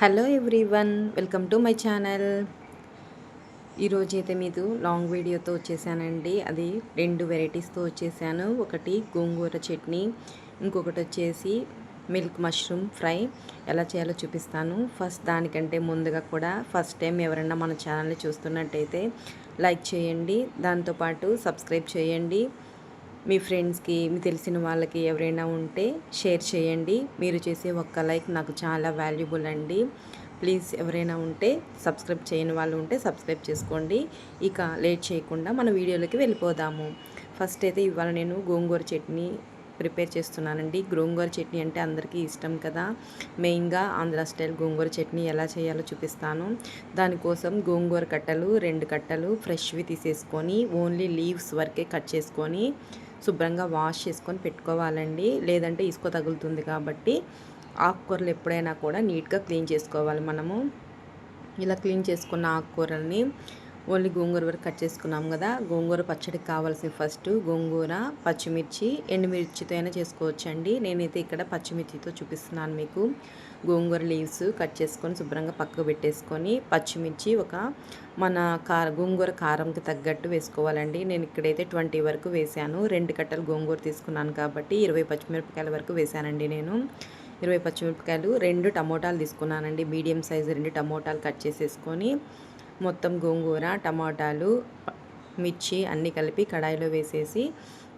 Hello everyone welcome to my channel. ఈరోజు అయితే మీరు లాంగ్ వీడియోతో వచ్చేసానండి. అది రెండు వెరైటీస్తో వచ్చేసాను. ఒకటి గోంగూర చట్నీ ఇంకొకటి వచ్చేసి మిల్క్ మష్రూమ్ ఫ్రై. ఎలా చేయాలో చూపిస్తాను. ఫస్ట్ దానికంటే ముందుగా కూడా ఫస్ట్ టైం ఎవరైనా మన ఛానల్ని చూస్తున్నట్టయితే లైక్ చేయండి. దాంతోపాటు సబ్స్క్రైబ్ చేయండి. మీ ఫ్రెండ్స్కి మీ తెలిసిన వాళ్ళకి ఎవరైనా ఉంటే షేర్ చేయండి. మీరు చేసే ఒక్క లైక్ నాకు చాలా వాల్యుబుల్ అండి. ప్లీజ్ ఎవరైనా ఉంటే సబ్స్క్రైబ్ చేయని వాళ్ళు ఉంటే సబ్స్క్రైబ్ చేసుకోండి. ఇక లేట్ చేయకుండా మన వీడియోలోకి వెళ్ళిపోదాము. ఫస్ట్ అయితే ఇవాళ నేను గోంగూర చట్నీ ప్రిపేర్ చేస్తున్నానండి. గోంగూర చట్నీ అంటే అందరికీ ఇష్టం కదా. మెయిన్గా ఆంధ్ర స్టైల్ గోంగూర చట్నీ ఎలా చేయాలో చూపిస్తాను. దానికోసం గోంగూర కట్టలు రెండు కట్టలు ఫ్రెష్వి తీసేసుకొని ఓన్లీ లీవ్స్ వరకే కట్ చేసుకొని శుభ్రంగా వాష్ చేసుకొని పెట్టుకోవాలండి. లేదంటే ఇసుక తగులుతుంది కాబట్టి ఆకుకూరలు ఎప్పుడైనా కూడా నీట్గా క్లీన్ చేసుకోవాలి మనము. ఇలా క్లీన్ చేసుకున్న ఆకుకూరల్ని ఓన్లీ గోంగూర వరకు కట్ చేసుకున్నాం కదా. గోంగూర పచ్చడికి కావాల్సిన ఫస్ట్ గోంగూర పచ్చిమిర్చి ఎండుమిర్చితో అయినా చేసుకోవచ్చండి. నేనైతే ఇక్కడ పచ్చిమిర్చితో చూపిస్తున్నాను మీకు. గోంగూర లీవ్స్ కట్ చేసుకొని శుభ్రంగా పక్కకు పెట్టేసుకొని పచ్చిమిర్చి ఒక మన కార గోంగూర కారంకి తగ్గట్టు వేసుకోవాలండి. నేను ఇక్కడైతే ట్వంటీ వరకు వేసాను రెండు కట్టలు గోంగూర తీసుకున్నాను కాబట్టి ఇరవై పచ్చిమిరపకాయల వరకు వేసానండి నేను. ఇరవై పచ్చిమిరపకాయలు రెండు టమోటాలు తీసుకున్నానండి. మీడియం సైజు రెండు టమోటాలు కట్ చేసేసుకొని మొత్తం గోంగూర టమాటాలు మిర్చి అన్నీ కలిపి కడాయిలో వేసేసి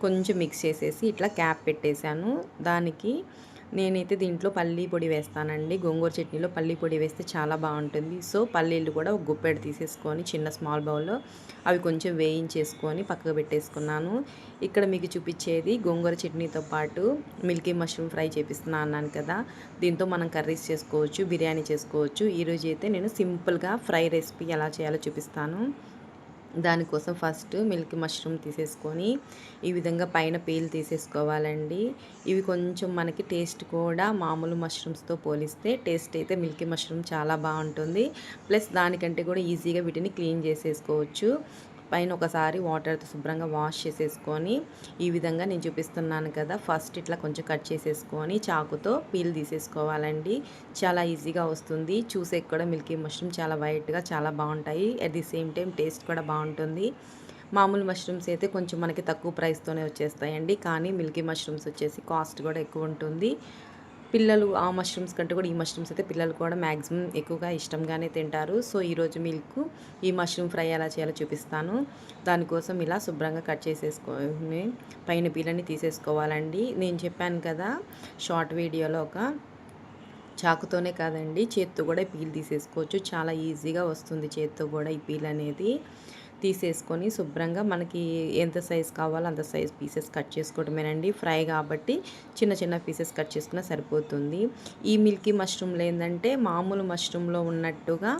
కొంచెం మిక్స్ చేసేసి ఇట్లా క్యాప్ పెట్టేశాను. దానికి నేనైతే దీంట్లో పల్లీ పొడి వేస్తానండి. గోంగూర చట్నీలో పల్లీ పొడి వేస్తే చాలా బాగుంటుంది. సో పల్లీలు కూడా ఒక గుప్పెడు తీసేసుకొని చిన్న స్మాల్ బౌల్లో అవి కొంచెం వేయించేసుకొని పక్కకు పెట్టేసుకున్నాను. ఇక్కడ మీకు చూపించేది గోంగూర చట్నీతో పాటు మిల్కీ మష్రూమ్ ఫ్రై చేపిస్తున్నా అన్నాను కదా. దీంతో మనం కర్రీస్ చేసుకోవచ్చు బిర్యానీ చేసుకోవచ్చు. ఈరోజు అయితే నేను సింపుల్గా ఫ్రై రెసిపీ ఎలా చేయాలో చూపిస్తాను. దానికోసం ఫస్ట్ మిల్క్ మష్రూమ్ తీసేసుకొని ఈ విధంగా పైన పీల్ తీసేసుకోవాలండి. ఇవి కొంచెం మనకి టేస్ట్ కూడా మామూలు మష్రూమ్స్తో పోలిస్తే టేస్ట్ అయితే మిల్కీ మష్రూమ్ చాలా బాగుంటుంది. ప్లస్ దానికంటే కూడా ఈజీగా వీటిని క్లీన్ చేసేసుకోవచ్చు. పైన ఒకసారి వాటర్తో శుభ్రంగా వాష్ చేసేసుకొని ఈ విధంగా నేను చూపిస్తున్నాను కదా ఫస్ట్ ఇట్లా కొంచెం కట్ చేసేసుకొని చాకుతో పీల్ తీసేసుకోవాలండి. చాలా ఈజీగా వస్తుంది. చూసే కూడా మిల్కీ మష్రూమ్ చాలా వైట్గా చాలా బాగుంటాయి. At the same time taste కూడా బాగుంటుంది. మామూలు మష్రూమ్స్ అయితే కొంచెం మనకి తక్కువ ప్రైస్తోనే వచ్చేస్తాయండి. కానీ మిల్కీ మష్రూమ్స్ వచ్చేసి కాస్ట్ కూడా ఎక్కువ ఉంటుంది. పిల్లలు ఆ మష్రూమ్స్ కంటే కూడా ఈ మష్రూమ్స్ అయితే పిల్లలు కూడా మ్యాక్సిమం ఎక్కువగా ఇష్టంగానే తింటారు. సో ఈరోజు మిల్క్ ఈ మష్రూమ్ ఫ్రై ఎలా చేయాలో చూపిస్తాను. దానికోసం ఇలా శుభ్రంగా కట్ చేసేసుకొని పైన పీలని తీసేసుకోవాలండి. నేను చెప్పాను కదా షార్ట్ వీడియోలో ఒక చాకుతోనే కాదండి చేత్తో కూడా పీల్ తీసేసుకోవచ్చు. చాలా ఈజీగా వస్తుంది చేత్తో కూడా ఈ పీల్ అనేది. తీసేసుకొని శుభ్రంగా మనకి ఎంత సైజ్ కావాలో అంత సైజ్ పీసెస్ కట్ చేసుకోవడమేనండి. ఫ్రై కాబట్టి చిన్న చిన్న పీసెస్ కట్ చేసుకున్నా సరిపోతుంది. ఈ మిల్కీ మష్రూమ్లో ఏంటంటే మామూలు మష్రూమ్లో ఉన్నట్టుగా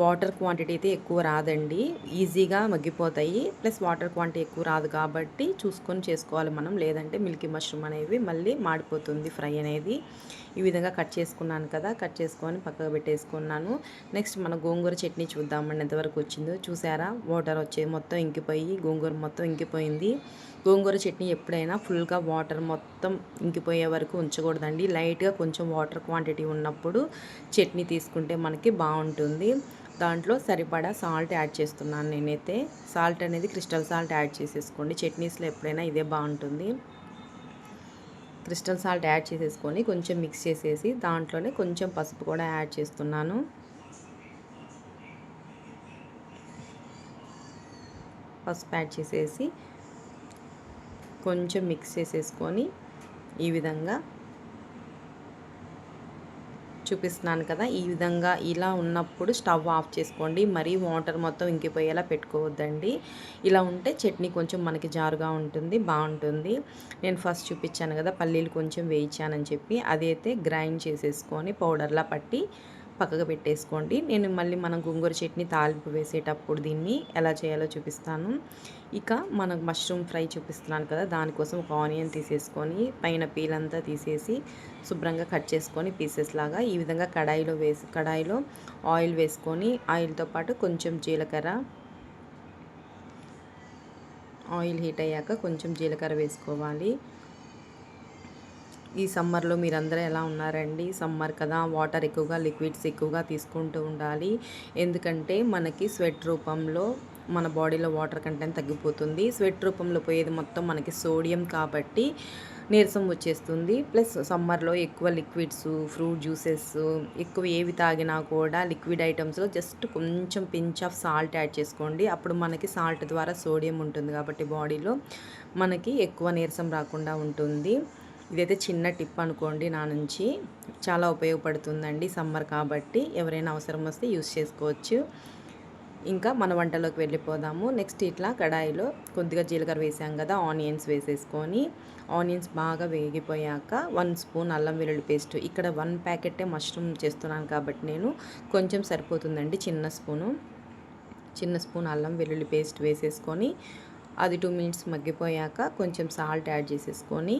వాటర్ క్వాంటిటీ అయితే ఎక్కువ రాదండి. ఈజీగా మగ్గిపోతాయి. ప్లస్ వాటర్ క్వాంటిటీ ఎక్కువ రాదు కాబట్టి చూసుకొని చేసుకోవాలి మనం. లేదంటే మిల్కీ మష్రూమ్ అనేవి మళ్ళీ మాడిపోతుంది ఫ్రై అనేది. ఈ విధంగా కట్ చేసుకున్నాను కదా కట్ చేసుకొని పక్కకు పెట్టేసుకున్నాను. నెక్స్ట్ మన గోంగూర చట్నీ చూద్దామండి. ఎంతవరకు వచ్చిందో చూసారా? వాటర్ వచ్చే మొత్తం ఇంకిపోయి గోంగూర మొత్తం ఇంకిపోయింది. గోంగూర చట్నీ ఎప్పుడైనా ఫుల్గా వాటర్ మొత్తం ఇంకిపోయే వరకు ఉంచకూడదండి. లైట్గా కొంచెం వాటర్ క్వాంటిటీ ఉన్నప్పుడు చట్నీ తీసుకుంటే మనకి బాగుంటుంది. దాంట్లో సరిపడా సాల్ట్ యాడ్ చేస్తున్నాను నేనైతే. సాల్ట్ అనేది క్రిస్టల్ సాల్ట్ యాడ్ చేసేసుకోండి. చట్నీస్లో ఎప్పుడైనా ఇదే బాగుంటుంది. క్రిస్టల్ సాల్ట్ యాడ్ చేసేసుకొని కొంచెం మిక్స్ చేసేసి దాంట్లోనే కొంచెం పసుపు కూడా యాడ్ చేస్తున్నాను. పసుపు యాడ్ చేసేసి కొంచెం మిక్స్ చేసేసుకొని ఈ విధంగా చూపిస్తున్నాను కదా ఈ విధంగా ఇలా ఉన్నప్పుడు స్టవ్ ఆఫ్ చేసుకోండి. మరీ వాటర్ మొత్తం ఇంకిపోయేలా పెట్టుకోవద్దండి. ఇలా ఉంటే చట్నీ కొంచెం మనకి జారుగా ఉంటుంది బాగుంటుంది. నేను ఫస్ట్ చూపించాను కదా పల్లీలు కొంచెం వేయించానని చెప్పి అదైతే గ్రైండ్ చేసేసుకొని పౌడర్లా పట్టి పక్కకు పెట్టేసుకోండి. నేను మళ్ళీ మనం గోంగూర చట్నీ తాలింపు వేసేటప్పుడు దీన్ని ఎలా చేయాలో చూపిస్తాను. ఇక మనం మష్రూమ్ ఫ్రై చూపిస్తున్నాను కదా దానికోసం ఒక ఆనియన్ తీసేసుకొని పైన పీల్ అంతా తీసేసి శుభ్రంగా కట్ చేసుకొని పీసెస్ లాగా ఈ విధంగా కడాయిలో వేసి కడాయిలో ఆయిల్ వేసుకొని ఆయిల్తో పాటు కొంచెం జీలకర్ర ఆయిల్ హీట్ అయ్యాక కొంచెం జీలకర్ర వేసుకోవాలి. ఈ సమ్మర్లో మీరందరూ ఎలా ఉన్నారండి? సమ్మర్ కదా వాటర్ ఎక్కువగా లిక్విడ్స్ ఎక్కువగా తీసుకుంటూ ఉండాలి. ఎందుకంటే మనకి స్వెట్ రూపంలో మన బాడీలో వాటర్ కంటెంట్ తగ్గిపోతుంది. స్వెట్ రూపంలో పోయేది మొత్తం మనకి సోడియం కాబట్టి నీరసం వచ్చేస్తుంది. ప్లస్ సమ్మర్లో ఎక్కువ లిక్విడ్స్ ఫ్రూట్ జ్యూసెస్ ఎక్కువ ఏవి తాగినా కూడా లిక్విడ్ ఐటమ్స్లో జస్ట్ కొంచెం పించ్ ఆఫ్ సాల్ట్ యాడ్ చేసుకోండి. అప్పుడు మనకి సాల్ట్ ద్వారా సోడియం ఉంటుంది కాబట్టి బాడీలో మనకి ఎక్కువ నీరసం రాకుండా ఉంటుంది. ఇదైతే చిన్న టిప్ అనుకోండి నా నుంచి. చాలా ఉపయోగపడుతుందండి సమ్మర్ కాబట్టి. ఎవరైనా అవసరం వస్తే యూస్ చేసుకోవచ్చు. ఇంకా మన వంటలోకి వెళ్ళిపోదాము. నెక్స్ట్ ఇట్లా కడాయిలో కొద్దిగా జీలకర్ర వేసాం కదా ఆనియన్స్ వేసేసుకొని. ఆనియన్స్ బాగా వేగిపోయాక వన్ స్పూన్ అల్లం వెల్లుల్లి పేస్ట్. ఇక్కడ వన్ ప్యాకెటే మష్రూమ్ చేస్తున్నాను కాబట్టి నేను. కొంచెం సరిపోతుందండి చిన్న స్పూను. చిన్న స్పూన్ అల్లం వెల్లుల్లి పేస్ట్ వేసేసుకొని అది టూ మినిట్స్ మగ్గిపోయాక కొంచెం సాల్ట్ యాడ్ చేసేసుకొని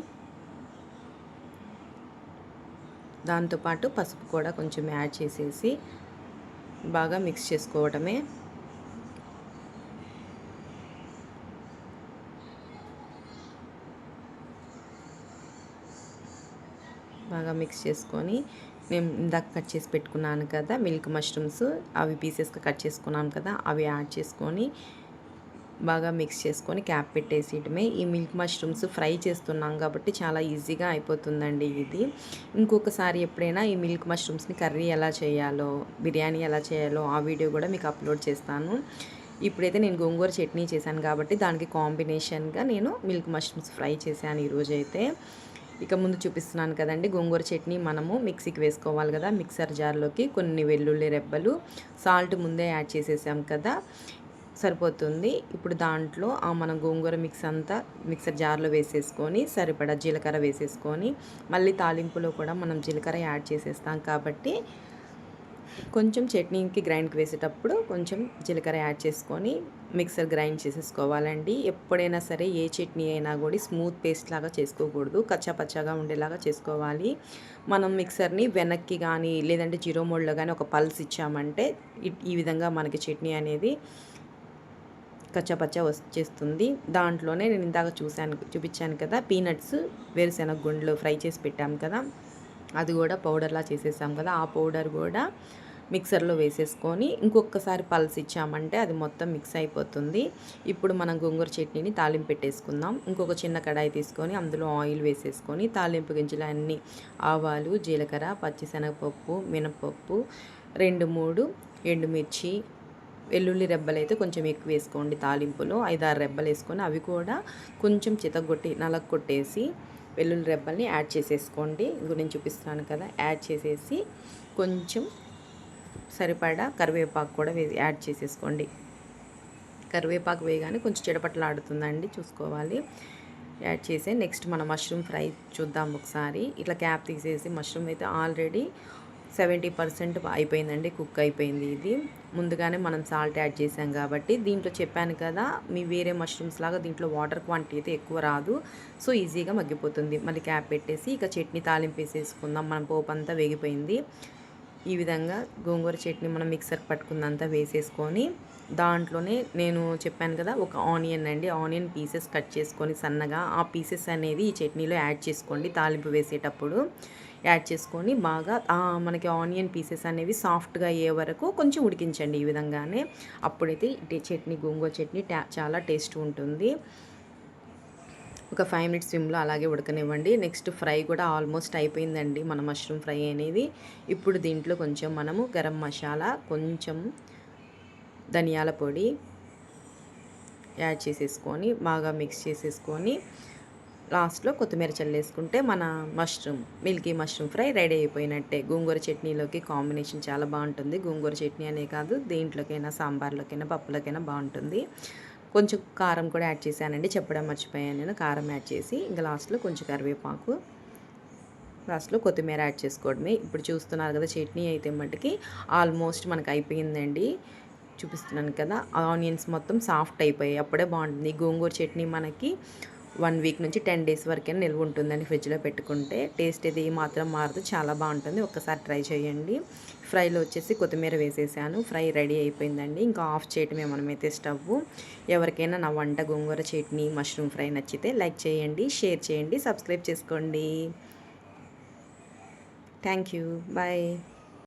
దాంతోపాటు పసుపు కూడా కొంచెం యాడ్ చేసేసి బాగా మిక్స్ చేసుకోవటమే. బాగా మిక్స్ చేసుకొని మేము ఇందాక కట్ చేసి పెట్టుకున్నాను కదా మిల్క్ మష్రూమ్స్ అవి పీసెస్గా కట్ చేసుకున్నాను కదా అవి యాడ్ చేసుకొని బాగా మిక్స్ చేసుకొని క్యాప్ పెట్టేసేయటమే ఈ మిల్క్ మష్రూమ్స్ ఫ్రై చేస్తున్నాం కాబట్టి చాలా ఈజీగా అయిపోతుందండి ఇది. ఇంకొకసారి ఎప్పుడైనా ఈ మిల్క్ మష్రూమ్స్ని కర్రీ ఎలా చేయాలో బిర్యానీ ఎలా చేయాలో ఆ వీడియో కూడా మీకు అప్లోడ్ చేస్తాను. ఇప్పుడైతే నేను గోంగూర చట్నీ చేశాను కాబట్టి దానికి కాంబినేషన్గా నేను మిల్క్ మష్రూమ్స్ ఫ్రై చేశాను ఈరోజు అయితే ఇక ముందు చూపిస్తున్నాను కదండి గోంగూర చట్నీ మనము మిక్సీకి వేసుకోవాలి కదా మిక్సర్ జార్లోకి కొన్ని వెల్లుల్లి రెబ్బలు సాల్ట్ ముందే యాడ్ చేసేసాం కదా. సరిపోతుంది. ఇప్పుడు దాంట్లో మనం గోంగూర మిక్స్ అంతా మిక్సర్ జార్లో వేసేసుకొని సరిపడా జీలకర్ర వేసేసుకొని మళ్ళీ తాలింపులో కూడా మనం జీలకర్ర యాడ్ చేసేస్తాం కాబట్టి కొంచెం చట్నీకి గ్రైండ్కి వేసేటప్పుడు కొంచెం జీలకర్ర యాడ్ చేసుకొని మిక్సర్ గ్రైండ్ చేసేసుకోవాలండి. ఎప్పుడైనా సరే ఏ చట్నీ అయినా కూడా స్మూత్ పేస్ట్ లాగా చేసుకోకూడదు. కచ్చాపచ్చాగా ఉండేలాగా చేసుకోవాలి. మనం మిక్సర్ని వెనక్కి కానీ లేదంటే జీరో మోడ్లో కానీ ఒక పల్స్ ఇచ్చామంటే ఈ విధంగా మనకి చట్నీ అనేది కచ్చపచ్చ వచ్చేస్తుంది. దాంట్లోనే నేను ఇందాక చూశాను చూపించాను కదా పీనట్స్ వేరుశెనగ గుండ్లు ఫ్రై చేసి పెట్టాం కదా. అది కూడా పౌడర్లా చేసేసాం కదా. ఆ పౌడర్ కూడా మిక్సర్లో వేసేసుకొని ఇంకొకసారి పల్స్ ఇచ్చామంటే అది మొత్తం మిక్స్ అయిపోతుంది. ఇప్పుడు మనం గోంగూర చట్నీని తాలింపు పెట్టేసుకుందాం. ఇంకొక చిన్న కడాయి తీసుకొని అందులో ఆయిల్ వేసేసుకొని తాలింపు గింజలు అన్నీ ఆవాలు జీలకర్ర పచ్చిశనగపప్పు మినపప్పు రెండు మూడు ఎండుమిర్చి వెల్లుల్లి రెబ్బలు అయితే కొంచెం ఎక్కువ వేసుకోండి తాలింపులో. ఐదారు రెబ్బలు వేసుకొని అవి కూడా కొంచెం చితగొట్టి నలగ కొట్టేసి వెల్లుల్లి రెబ్బల్ని యాడ్ చేసేసుకోండి. గురించి నేను చూపిస్తున్నాను కదా యాడ్ చేసేసి కొంచెం సరిపడా కరివేపాకు కూడా యాడ్ చేసేసుకోండి. కరివేపాకు వేయగానే కొంచెం చిడపట్లాడుతుందండి చూసుకోవాలి. యాడ్ చేసి నెక్స్ట్ మన మష్రూమ్ ఫ్రై చూద్దాం ఒకసారి. ఇట్లా క్యాప్ తీసేసి మష్రూమ్ అయితే ఆల్రెడీ సెవెంటీ పర్సెంట్ అయిపోయిందండి కుక్ అయిపోయింది ఇది. ముందుగానే మనం సాల్ట్ యాడ్ చేసాం కాబట్టి దీంట్లో చెప్పాను కదా మీ వేరే మష్రూమ్స్ లాగా దీంట్లో వాటర్ క్వాంటిటీ అయితే ఎక్కువ రాదు. సో ఈజీగా మగ్గిపోతుంది. మళ్ళీ క్యాప్ పెట్టేసి ఇక చట్నీ తాలింపు వేసేసుకుందాం. మన పోపు అంతా వేగిపోయింది. ఈ విధంగా గోంగూర చట్నీ మనం మిక్సర్ పట్టుకుందంతా వేసేసుకొని దాంట్లోనే నేను చెప్పాను కదా ఒక ఆనియన్ అండి. ఆనియన్ పీసెస్ కట్ చేసుకొని సన్నగా ఆ పీసెస్ అనేది ఈ చట్నీలో యాడ్ చేసుకోండి తాలింపు వేసేటప్పుడు. యాడ్ చేసుకొని బాగా మనకి ఆనియన్ పీసెస్ అనేవి సాఫ్ట్గా అయ్యే వరకు కొంచెం ఉడికించండి ఈ విధంగానే. అప్పుడైతే చట్నీ గోంగూర చట్నీ చాలా టేస్ట్ ఉంటుంది. ఒక ఫైవ్ మినిట్స్ స్విమ్లో అలాగే ఉడకనివ్వండి. నెక్స్ట్ ఫ్రై కూడా ఆల్మోస్ట్ అయిపోయిందండి మన మష్రూమ్ ఫ్రై అనేది. ఇప్పుడు దీంట్లో కొంచెం మనము గరం మసాలా కొంచెం ధనియాల పొడి యాడ్ చేసేసుకొని బాగా మిక్స్ చేసేసుకొని లాస్ట్లో కొత్తిమీర చల్లేసుకుంటే మన mushroom milky mushroom fry ready అయిపోయినట్టే. గోంగూర చట్నీలోకి కాంబినేషన్ చాలా బాగుంటుంది. గోంగూర చట్నీ అనే కాదు దేంట్లోకైనా సాంబార్లోకైనా పప్పులకైనా బాగుంటుంది. కొంచెం కారం కూడా యాడ్ చేశానండి. చెప్పడం మర్చిపోయాను నేను. కారం యాడ్ చేసి ఇంకా లాస్ట్లో కొంచెం కరివేపాకు లాస్ట్లో కొత్తిమీర యాడ్ చేసుకోవడమే. ఇప్పుడు చూస్తున్నారు కదా చట్నీ అయితే మటుకి ఆల్మోస్ట్ మనకు అయిపోయిందండి. చూపిస్తున్నాను కదా ఆనియన్స్ మొత్తం సాఫ్ట్ అయిపోయాయి. అప్పుడే బాగుంటుంది. గోంగూర చట్నీ మనకి వన్ వీక్ నుంచి టెన్ డేస్ వరకైనా నిల్వ ఉంటుందండి ఫ్రిడ్జ్లో పెట్టుకుంటే. టేస్ట్ ఇది మాత్రం మారదు చాలా బాగుంటుంది. ఒక్కసారి ట్రై చేయండి. ఫ్రైలో వచ్చేసి కొత్తిమీర వేసేసాను. ఫ్రై రెడీ అయిపోయిందండి. ఇంకా ఆఫ్ చేయటమే మనమైతే స్టవ్. ఎవరికైనా నా వంట గోంగూర చట్నీ మష్రూమ్ ఫ్రై నచ్చితే లైక్ చేయండి షేర్ చేయండి సబ్స్క్రైబ్ చేసుకోండి. Thank you. బాయ్.